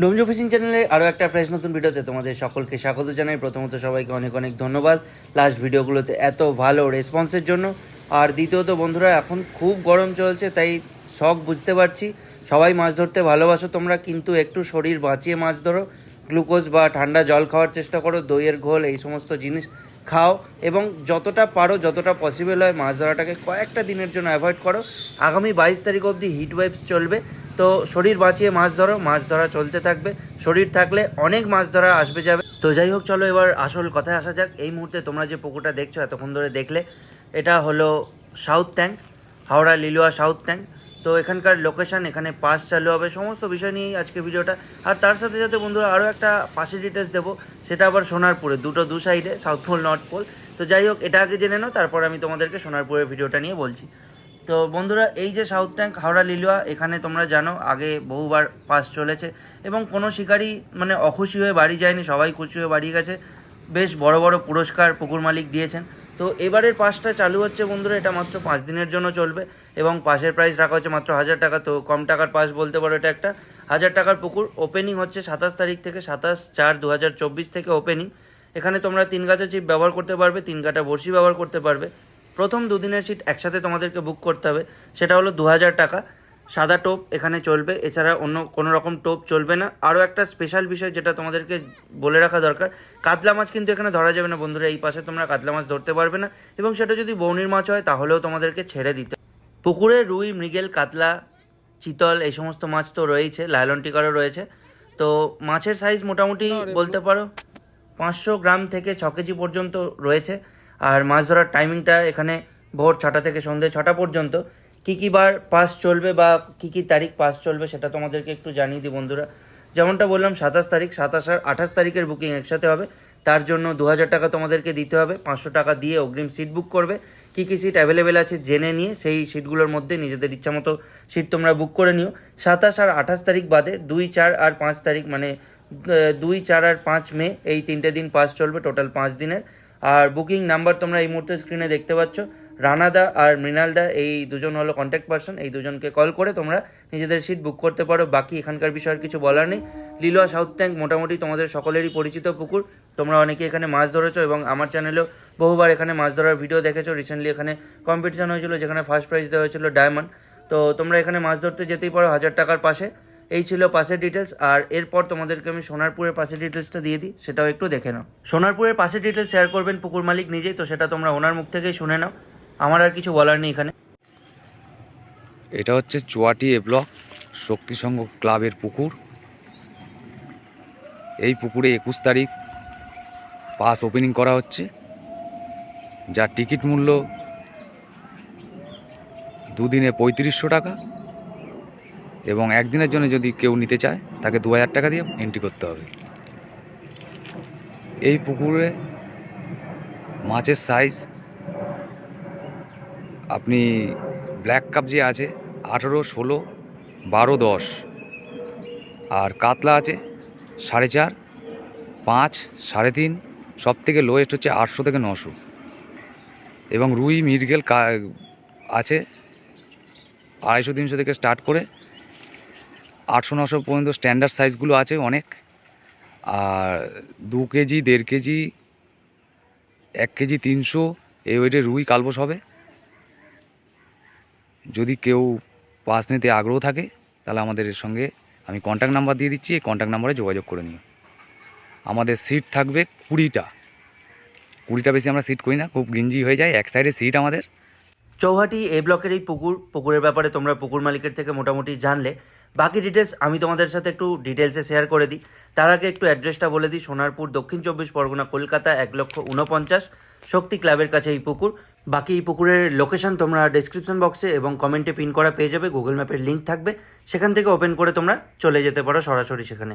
Domjur fishing চ্যানেলে আরও একটা ফ্রেশ নতুন ভিডিওতে তোমাদের সকলকে স্বাগত জানাই। প্রথমত সবাইকে অনেক অনেক ধন্যবাদ। লাস্ট ভিডিওগুলোতে এত ভালো রেসপন্সের জন্য। আর দ্বিতীয়ত বন্ধুরা, এখন খুব গরম চলছে, তাই শখ বুঝতে পারছি। সবাই মাছ ধরতে ভালোবাসো তোমরা, কিন্তু একটু শরীর বাঁচিয়ে মাছ ধরো। গ্লুকোজ বা ঠান্ডা জল খাওয়ার চেষ্টা করো, দইয়ের ঘোল, এই সমস্ত জিনিস খাও। এবং যতটা পারো, যতটা পসিবল হয়, মাছ ধরাটাকে কয়েকটা দিনের জন্য অ্যাভয়েড করো। আগামী বাইশ তারিখ অবধি হিট ওয়েভস চলবে। তো শরীর বাঁচিয়ে মাছ ধরো, মাছ ধরা চলতে থাকবে। শরীর থাকলে অনেক মাছ ধরা আসবে যাবে। তো যাই হোক, চলো এবার আসল কথায় আসা যাক। এই মুহূর্তে তোমরা যে পুকুরটা দেখছ, এতক্ষণ ধরে দেখলে, এটা হলো South Tank, Howrah Liluah South Tank. তো এখানকার লোকেশন, এখানে পাস চালু হবে, সমস্ত বিষয় নিয়েই আজকে ভিডিওটা। আর তার সাথে সাথে বন্ধুরা, আরও একটা পাশে ডিটেলস দেবো, সেটা আবার সোনারপুরে, দুটো দু সাইডে সাউথ পোল নর্থ পোল তো যাই হোক, এটা আগে জেনে নাও, তারপর আমি তোমাদেরকে সোনারপুরের ভিডিওটা নিয়ে বলছি। তো বন্ধুরা, এই যে সাউথ ট্যাঙ্ক হাওড়া, লিলুয়া, এখানে তোমরা জানো, আগে বহুবার পাস চলেছে এবং কোনো শিকারই মানে অখুশি হয়ে বাড়ি যায়নি, সবাই খুশি হয়ে বাড়ি গেছে। বেশ বড় বড় পুরস্কার পুকুর মালিক দিয়েছেন। তো এবারের পাসটা চালু হচ্ছে বন্ধুরা, এটা মাত্র পাঁচ দিনের জন্য চলবে এবং পাসের প্রাইস রাখা হচ্ছে মাত্র হাজার টাকা। তো কম টাকার পাস বলতে পারো এটা একটা। হাজার টাকার পুকুর ওপেনিং হচ্ছে সাতাশ তারিখ থেকে সাতাশ চার দু হাজার চব্বিশ থেকে ওপেনিং এখানে তোমরা তিন গাছা চিপ ব্যবহার করতে পারবে, তিন কাটা বড়শি ব্যবহার করতে পারবে। প্রথম দুদিনের সিট একসাথে তোমাদেরকে বুক করতে হবে। সেটা হলো দু হাজার টাকা। সাদা টোপ এখানে চলবে। এছাড়া অন্য কোনো রকম টোপ চলবে না। আরও একটা স্পেশাল বিষয় যেটা তোমাদেরকে বলে রাখা দরকার কাতলা মাছ কিন্তু এখানে ধরা যাবে না বন্ধুরা। এই পাশে তোমরা কাতলা মাছ ধরতে পারবে না। এবং সেটা যদি বৌনির মাছ হয় তাহলেও তোমাদেরকে ছেড়ে দিতে পুকুরে রুই মৃগেল কাতলা চিতল এই সমস্ত মাছ তো রয়েছে লায়লন টিকারও রয়েছে। তো মাছের সাইজ মোটামুটি বলতে পারো পাঁচশো গ্রাম থেকে ছ কেজি পর্যন্ত রয়েছে। আর মাছ ধরার টাইমিংটা এখানে ভোর ছটা থেকে সন্ধ্যে ছটা পর্যন্ত। কী কী বার পাস চলবে বা কী কী তারিখ পাস চলবে সেটা তোমাদেরকে একটু জানিয়ে দিই বন্ধুরা। যেমনটা বললাম, সাতাশ তারিখ, সাতাশ আর আঠাশ তারিখের বুকিং একসাথে হবে। তার জন্য দু হাজার টাকা তোমাদেরকে দিতে হবে। পাঁচশো টাকা দিয়ে অগ্রিম সিট বুক করবে। কী কী সিট অ্যাভেলেবেল আছে জেনে নিয়ে সেই সিটগুলোর মধ্যে নিজেদের ইচ্ছা মতো সিট তোমরা বুক করে নিও। সাতাশ আর আঠাশ তারিখ বাদে দুই, চার আর পাঁচ তারিখ মানে দুই, চার আর পাঁচ মে এই তিনটে দিন পাস চলবে টোটাল পাঁচ দিনের। আর বুকিং নাম্বার তোমরা এই মুহূর্তে স্ক্রিনে দেখতে পাচ্ছ। রানাদা আর মৃণালদা, এই দুজন হলো কন্ট্যাক্ট পারসন এই দুজনকে কল করে তোমরা নিজেদের সিট বুক করতে পারো। বাকি এখানকার বিষয়ে আর কিছু বলার নেই। লিলোয়া, সাউথ ট্যাঙ্ক মোটামুটি তোমাদের সকলেরই পরিচিত পুকুর। তোমরা অনেকে এখানে মাছ ধরেছো এবং আমার চ্যানেলেও বহুবার এখানে মাছ ধরার ভিডিও দেখেছ। রিসেন্টলি এখানে কম্পিটিশন হয়েছিল যেখানে ফার্স্ট প্রাইজ দেওয়া হয়েছিল ডায়মন্ড তো তোমরা এখানে মাছ ধরতে যেতেই পারো হাজার টাকার পাশে। এই ছিল পাশের ডিটেলস আর এরপর তোমাদেরকে আমি সোনারপুরের পাশের ডিটেলসটা দিয়ে দিই, সেটাও একটু দেখে নাও। সোনারপুরের পাশের ডিটেলস শেয়ার করবেন পুকুর মালিক নিজেই, তো সেটা তোমরা ওনার মুখ থেকেই শুনে নাও। আমার আর কিছু বলার নেই এখানে। এটা হচ্ছে চুয়াটি এ ব্লক শক্তি সংঘ ক্লাবের পুকুর। এই পুকুরে একুশ তারিখ পাস ওপেনিং করা হচ্ছে, যার টিকিট মূল্য দুদিনে পঁয়ত্রিশশো টাকা। এবং একদিনের জন্য যদি কেউ নিতে চায়, তাকে দু হাজার টাকা দিয়ে এন্ট্রি করতে হবে। এই পুকুরে মাছের সাইজ আপনি ব্ল্যাক কাপ যে আছে, আঠেরো, ষোলো, বারো, দশ, আর কাতলা আছে, সাড়ে চার, পাঁচ, সাড়ে তিন সব থেকে লোয়েস্ট হচ্ছে আটশো থেকে নশো। এবং রুই মিরগেল আছে, আড়াইশো, তিনশো থেকে স্টার্ট করে আটশো নশো পর্যন্ত স্ট্যান্ডার্ড সাইজগুলো আছে অনেক। আর দু কেজি, দেড় কেজি, এক কেজি তিনশো এই ওয়েটে রুই কালবোস হবে যদি কেউ পাস নিতে আগ্রহ থাকে, তাহলে আমাদের এর সঙ্গে আমি কন্ট্যাক্ট নাম্বার দিয়ে দিচ্ছি, এই কন্ট্যাক্ট নাম্বারে যোগাযোগ করে নিও। আমাদের সিট থাকবে কুড়িটা। কুড়িটা বেশি আমরা সিট করি না, খুব গিঞ্জি হয়ে যায়, এক সাইডে সিট আমাদের। চৌহাটি এ ব্লকের এই পুকুর, পুকুরের ব্যাপারে তোমরা পুকুর মালিকের থেকে মোটামুটি জানলে। বাকি ডিটেলস আমি তোমাদের সাথে একটু ডিটেলসে শেয়ার করে দিই। তার আগে একটু অ্যাড্রেসটা বলে দিই। সোনারপুর, দক্ষিণ চব্বিশ, পরগনা, কলকাতা, এক লক্ষ উনপঞ্চাশ শক্তি ক্লাবের কাছে এই পুকুর। বাকি এই পুকুরের লোকেশন তোমরা ডেসক্রিপশন বক্সে এবং কমেন্টে পিন করা পেয়ে যাবে। গুগল ম্যাপের লিঙ্ক থাকবে। সেখান থেকে ওপেন করে তোমরা চলে যেতে পারো সরাসরি সেখানে।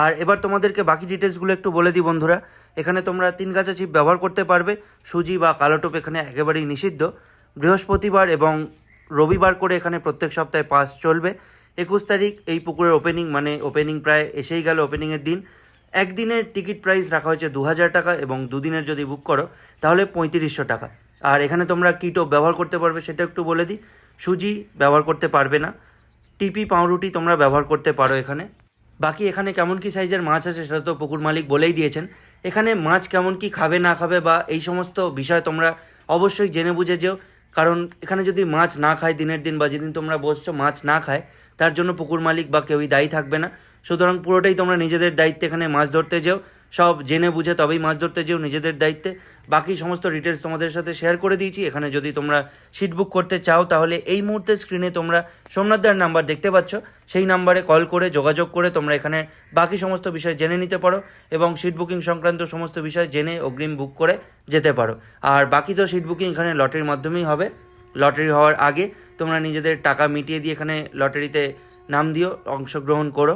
আর এবার তোমাদেরকে বাকি ডিটেলসগুলো একটু বলে দিই বন্ধুরা। এখানে তোমরা তিন গাছা চিপ ব্যবহার করতে পারবে। সুজি বা কালো টোপ এখানে একেবারেই নিষিদ্ধ। বৃহস্পতিবার এবং রবিবার করে এখানে প্রত্যেক সপ্তাহে পাস চলবে। একুশ তারিখ এই পুকুরের ওপেনিং মানে ওপেনিং প্রায় এসেই গেল ওপেনিংয়ের দিন। একদিনের টিকিট প্রাইস রাখা হয়েছে দু হাজার টাকা এবং দুদিনের যদি বুক করো, তাহলে পঁয়ত্রিশশো টাকা। আর এখানে তোমরা কিটো ব্যবহার করতে পারবে সেটা একটু বলে দিই। সুজি ব্যবহার করতে পারবে না। টিপি পাউরুটি তোমরা ব্যবহার করতে পারো এখানে। বাকি এখানে কেমন কি সাইজের মাছ আছে সেটা তো পুকুর মালিক বলেই দিয়েছেন। এখানে মাছ কেমন কি খাবে না খাবে বা এই সমস্ত বিষয় তোমরা অবশ্যই জেনে বুঝে যেও। কারণ এখানে যদি মাছ না খায় দিনের দিন বা যেদিন তোমরা বসছো, মাছ না খায়, তার জন্য পুকুর মালিক বা কেউই দায়ী থাকবে না। সুতরাং পুরোটাই তোমরা নিজেদের দায়িত্বে এখানে মাছ ধরতে যেও। সব জেনে বুঝে তবেই মাছ ধরতে যেও নিজেদের দায়িত্বে। বাকি সমস্ত ডিটেলস তোমাদের সাথে শেয়ার করে দিয়েছি। এখানে যদি তোমরা সিট বুক করতে চাও, তাহলে এই মুহূর্তে স্ক্রিনে তোমরা সোমনাথদার নাম্বার দেখতে পাচ্ছ। সেই নাম্বারে কল করে, যোগাযোগ করে তোমরা এখানে বাকি সমস্ত বিষয় জেনে নিতে পারো এবং সিট বুকিং সংক্রান্ত সমস্ত বিষয় জেনে অগ্রিম বুক করে যেতে পারো। আর বাকি তো সিট বুকিং এখানে লটারির মাধ্যমেই হবে। লটারি হওয়ার আগে তোমরা নিজেদের টাকা মিটিয়ে দিয়ে এখানে লটারিতে নাম দিও, অংশগ্রহণ করো।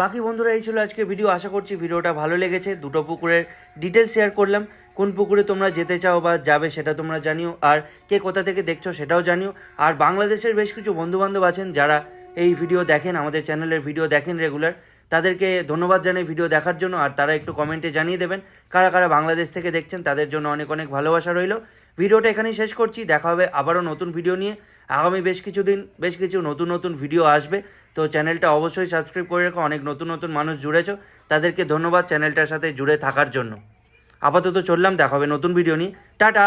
বাকি বন্ধুরা, এই ছিল আজকে ভিডিও আশা করছি ভিডিওটা ভালো লেগেছে। দুটো পুকুরের ডিটেলস শেয়ার করলাম। কোন পুকুরে তোমরা যেতে চাও বা যাবে সেটা তোমরা জানিও। আর কে কোথা থেকে দেখছ সেটাও জানিও। আর বাংলাদেশের বেশ কিছু বন্ধুবান্ধব আছেন যারা এই ভিডিও দেখেন, আমাদের চ্যানেলের ভিডিও দেখেন রেগুলার তাদেরকে ধন্যবাদ জানাই ভিডিও দেখার জন্য, আর তারা একটু কমেন্টে জানিয়ে দেবেন কারা কারা বাংলাদেশ থেকে দেখছেন, তাদের জন্য অনেক অনেক ভালোবাসা রইল। ভিডিওটা এখানেই শেষ করছি, দেখা হবে আবারও নতুন ভিডিও নিয়ে। আগামী বেশ কিছুদিন, বেশ কিছু নতুন নতুন ভিডিও আসবে। তো চ্যানেলটা অবশ্যই সাবস্ক্রাইব করে রেখো, অনেক নতুন নতুন মানুষ জুড়েছো। তাদেরকে ধন্যবাদ চ্যানেলটার সাথে জুড়ে থাকার জন্য। আপাতত চললাম, দেখা হবে নতুন ভিডিও নিয়ে। টাটা!